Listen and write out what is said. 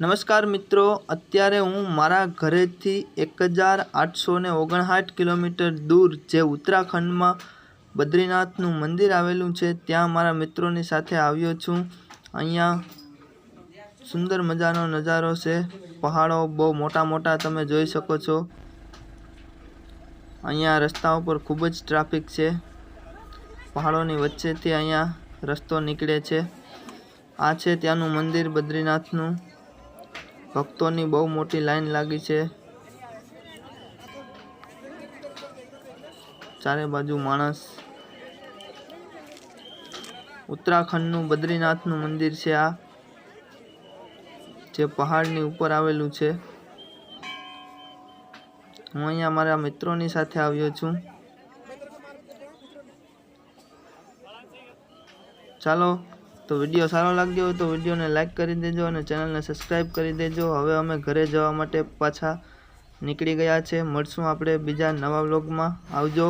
નમસ્કાર મિત્રો, અત્યારે હું મારા ઘરેથી એક હજાર આઠસો ને ઓગણસાઠ કિલોમીટર દૂર જે ઉત્તરાખંડમાં બદ્રીનાથનું મંદિર આવેલું છે, ત્યાં મારા મિત્રોની સાથે આવ્યો છું. અહીંયા સુંદર મજાનો નજારો છે, પહાડો બહુ મોટા મોટા તમે જોઈ શકો છો. અહીંયા રસ્તા ઉપર ખૂબ જ ટ્રાફિક છે. પહાડોની વચ્ચેથી અહીંયા રસ્તો નીકળે છે. આ છે ત્યાંનું મંદિર બદ્રીનાથનું. ભક્તોની બહુ મોટી લાઈન લાગી છે. ચારે બાજુ માણસ. ઉત્તરાખંડનું બદ્રીનાથનું મંદિર છે આ, જે પહાડની ઉપર આવેલું છે. હું અહીંયા મારા મિત્રોની સાથે આવ્યો છું. ચાલો તો વીડિયો સારો લાગ્યો હોય તો વિડીયોને લાઈક કરી દેજો અને ચેનલને સબસ્ક્રાઈબ કરી દેજો. હવે અમે ઘરે જવા માટે પાછા નીકળી ગયા છે. મળશું આપણે બીજા નવા વ્લોગમાં આવજો.